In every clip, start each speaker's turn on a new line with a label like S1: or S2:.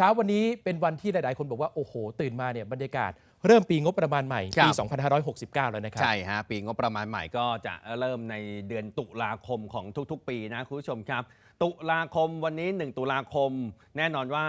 S1: ช้าวันนี้เป็นวันที่หลาย ๆ คนบอกว่า โอ้โห ตื่นมาเนี่ยบรรยากาศเริ่มปีงบประมาณใหม่
S2: ครับ
S1: ปี 2569 แล้วนะครับ
S2: ใช่ฮะ ปีงบประมาณใหม่ก็จะเริ่มในเดือนตุลาคมของทุก ๆ ปีนะคุณผู้ชมครับ ตุลาคมวันนี้ 1 ตุลาคม แน่นอนว่า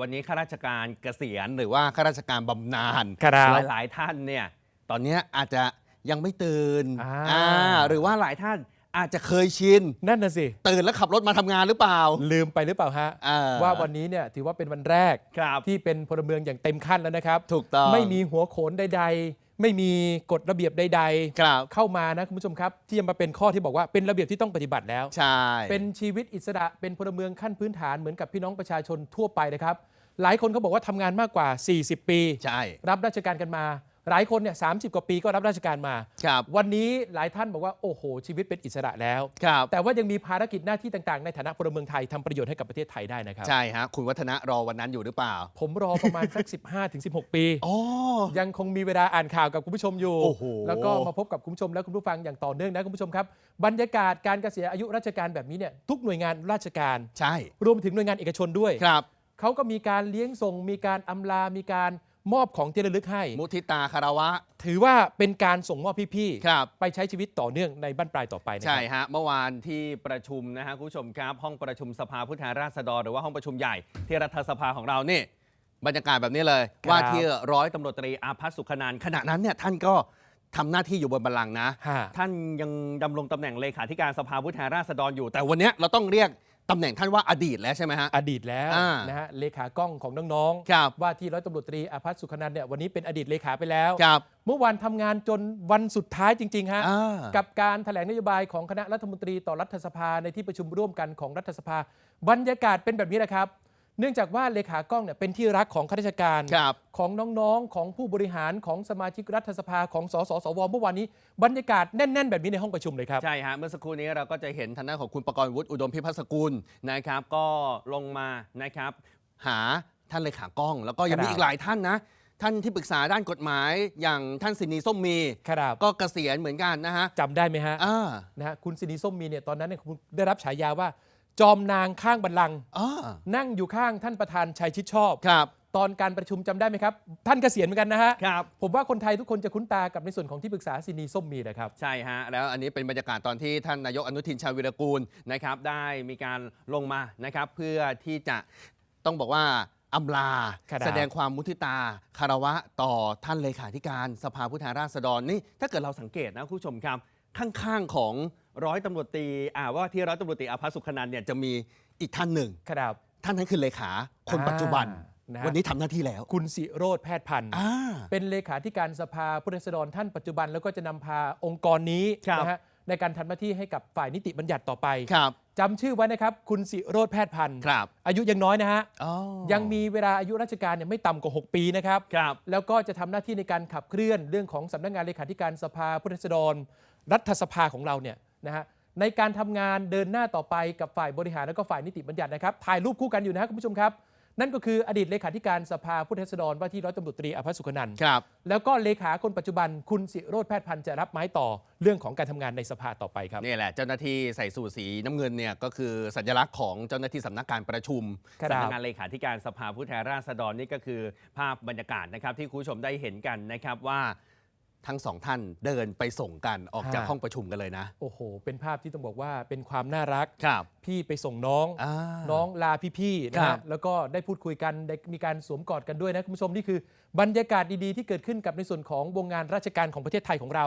S2: วันนี้ข้าราชการเกษียณ หรือว่าข้าราชการบำนาญ
S1: ครับ
S2: หลาย ๆ ท่านเนี่ยตอนเนี้ยอาจจะยังไม่ตื่น
S1: อ่า
S2: อ่าหรือว่าหลายท่าน อาจจะเคยชิน
S1: นั่นน่ะสิ
S2: ตื่นแล้วขับรถมาทำงานหรือเปล่า
S1: ลืมไปหรือเปล่าฮะ
S2: อ่
S1: ว่าวันนี้เนี่ยถือว่าเป็นวันแรก
S2: ครับ
S1: ที่เป็นพลเมืองอย่างเต็มขั้นแล้วนะครับ
S2: ถูกต้อง
S1: ไม่มีหัวโขนใด ๆ ไม่มีกฎระเบียบใด
S2: ครับ
S1: ๆ เข้ามานะคุณผู้ชมครับ ที่จะมาเป็นข้อที่บอกว่าเป็นระเบียบที่ต้องปฏิบัติแล้ว
S2: ใช่
S1: เป็นชีวิตอิสระเป็นพลเมืองขั้นพื้นฐานเหมือนกับพี่น้องประชาชนทั่วไปนะครับ หลายคนเขาบอกว่าทำงานมากกว่า 40 ปี
S2: ใช่
S1: รับราชการกันมา หลายคนเนี่ยสากว่าปีก็รับราชการมา
S2: ครับ
S1: วันนี้หลายท่านบอกว่าโอ้โห ชีวิตเป็นอิสระแล้ว
S2: ครับ
S1: แต่ว่ายังมีภารกิจหน้าที่ต่างๆ ในฐานะพลเมืองไทยทำประโยชน์ให้กับประเทศไทยได้นะครับ
S2: ใช่ฮะ คุณวัฒนะรอวันนั้นอยู่หรือเปล่า
S1: ผมรอประมาณสัก 15ถึง16 ปี
S2: อ๋อ
S1: ยังคงมีเวลาอ่านข่าวกับคุณผู้ชมอยู่
S2: โอ้โห
S1: แล้วก็มาพบกับคุณผู้ชมและคุณผู้ฟังอย่างต่อเนื่องนะคุณผู้ชมครับ บรรยากาศการเกษียณอายุราชการแบบนี้เนี่ยทุกหน่วยงานราชการ
S2: ใช่
S1: รวมถึงหน่วยงานเอกชนด้วย
S2: ครับ
S1: เขาก็มีการเลี้ยงส่ง มีการอำลา มีการ มอบของที่ระลึกให้
S2: มุทิตาคารวะ
S1: ถือว่าเป็นการส่งมอบพี่
S2: ครับ
S1: ๆ ไปใช้ชีวิตต่อเนื่องในบ้านปลายต่อไปนะค
S2: ใช่
S1: รับ
S2: ฮะ เมื่อวานที่ประชุมนะฮะคุณผู้ชมครับ ห้องประชุมสภาผู้แทนราษฎรหรือว่าห้องประชุมใหญ่ที่รัฐสภาของเรานี่ บรรยากาศแบบนี้เลย
S1: ครับ
S2: ว่าที่ร้อยตำรวจตรีอาภัสสุขนันท์ขณะนั้นเนี่ยท่านก็ทำหน้าที่อยู่บนบัลลังก์นะ
S1: ฮะ
S2: ท่านยังดำรงตำแหน่งเลขาธิการสภาผู้แทนราษฎรอยู่ แต่วันเนี้ยเราต้องเรียก ตำแหน่งท่านว่าอดีตแล้วใช่ไหมฮะ
S1: อดีตแล้ว
S2: อ่า
S1: นะฮะเลขากล้องของน้อง
S2: ครับ
S1: ๆว่าที่ร้อยตำรวจตรีอาภัสสุขนันท์เนี่ยวันนี้เป็นอดีตเลขาไปแล้ว
S2: ครับ
S1: เมื่อวานทำงานจนวันสุดท้ายจริง ๆ ฮะ
S2: อ่า
S1: กับการแถลงนโยบายของคณะรัฐมนตรีต่อรัฐสภาในที่ประชุมร่วมกันของรัฐสภา บรรยากาศเป็นแบบนี้นะครับ เนื่องจากว่าเลขากล้องเนี่ยเป็นที่รักของข้าราชการ
S2: ครับ
S1: ของน้องๆ ของผู้บริหารของสมาชิกรัฐสภาของสสสวเมื่อวานนี้ บรรยากาศแน่น ๆ แบบนี้ในห้องประชุมเลยครับ
S2: ใช่ฮะเมื่อสักครู่นี้เราก็จะเห็นทางด้านของคุณประกรณ์วุฒิอุดมพิพัฒน์สกุลนะครับ ก็ลงมานะครับ หาท่านเลขากล้อง แล้วก็ยังมี
S1: ครับ
S2: อีกหลายท่านนะ ท่านที่ปรึกษาด้านกฎหมายอย่างท่านสินีส้มมี
S1: ครับ
S2: ก็เกษียณเหมือนกันนะฮะ
S1: จำได้ไหมฮะ
S2: อ่า
S1: นะฮะคุณสินีส้มมีเนี่ยตอนนั้นเนี่ยคุณได้รับฉายาว่า จอมนางข้างบัลลังก์
S2: อ่า
S1: นั่งอยู่ข้างท่านประธานชัยชิดชอบ
S2: ครับ
S1: ตอนการประชุมจำได้ไหมครับ ท่านเกษียณเหมือนกันนะฮะ
S2: ครับ
S1: ผมว่าคนไทยทุกคนจะคุ้นตากับในส่วนของที่ปรึกษาซินีส้มมีนะครับ
S2: ใช่ฮะ แล้วอันนี้เป็นบรรยากาศตอนที่ท่านนายกอนุทินชาญวิรกูลนะครับได้มีการลงมานะครับเพื่อที่จะต้องบอกว่าอำลา
S1: ครับ
S2: แสดงความมุทิตาคารวะต่อท่านเลขาธิการสภาผู้แทนราษฎรนี่ถ้าเกิดเราสังเกตนะคุณผู้ชมครับ ข้างๆของร้อยตำรวจตรีอ่าว่าที่ร้อยตำรวจตรีอาภัสสุขนันท์เนี่ยจะมีอีกท่านหนึ่ง
S1: ครับ
S2: ท่านนั้นคือเลขาคนปัจจุบัน
S1: อ่านะฮะ
S2: วันนี้ทำหน้าที่แล้ว
S1: คุณสิโรธแพทย์พันธ์
S2: อ่า
S1: เป็นเลขาธิการสภาผู้แทนราษฎรท่านปัจจุบัน แล้วก็จะนำพาองค์กรนี้
S2: ครับ
S1: นะฮะในการทำหน้าที่ให้กับฝ่ายนิติบัญญัติต่อไป
S2: ครับ
S1: จำชื่อไว้นะครับ คุณสิโรธแพทย์พันธ์
S2: ครับ
S1: อายุยังน้อยนะฮะ
S2: อ๋อ
S1: ยังมีเวลาอายุราชการเนี่ยไม่ต่ำกว่า 6 ปีนะครับ
S2: ครับ
S1: แล้วก็จะทำหน้าที่ในการขับเคลื่อนเรื่องของสำนักงานเลขาธิการสภาผู้แทนราษฎร รัฐสภาของเราเนี่ยนะฮะในการทำงานเดินหน้าต่อไปกับฝ่ายบริหารแล้วก็ฝ่ายนิติบัญญัตินะครับถ่ายรูปคู่กันอยู่นะครับคุณผู้ชมครับ นั่นก็คืออดีตเลขาธิการสภาผู้แทนราษฎรว่าที่ร้อยตำรวจตรีอภัสสุขนันท์
S2: ครับ
S1: แล้วก็เลขาคนปัจจุบันคุณสิโรธแพทย์พันธ์จะรับไม้ต่อเรื่องของการทำงานในสภาต่อไปครับ
S2: นี่แหละเจ้าหน้าที่ใส่สูทสีน้ำเงินเนี่ยก็คือสัญลักษณ์ของเจ้าหน้าที่สำนักการประชุม
S1: ครับ
S2: สำนักงานเลขาธิการสภาผู้แทนราษฎรนี่ก็คือภาพบรรยากาศนะครับที่คุณผู้ชมได้เห็นกันนะครับว่า ทั้งสองท่านเดินไปส่งกันออกจาก
S1: ฮะ
S2: ห้องประชุมกันเลยนะ
S1: โอ้โห เป็นภาพที่ต้องบอกว่าเป็นความน่ารัก
S2: ครับ
S1: พี่ไปส่งน้อง
S2: อ่า
S1: น้องลาพี่ๆนะ
S2: ครั
S1: ฮะ
S2: บ
S1: แล้วก็ได้พูดคุยกันได้มีการสวมกอดกันด้วยนะคุณผู้ชมนี่คือบรรยากาศดีๆ ที่เกิดขึ้นกับในส่วนของวงงานราชการของประเทศไทยของเรา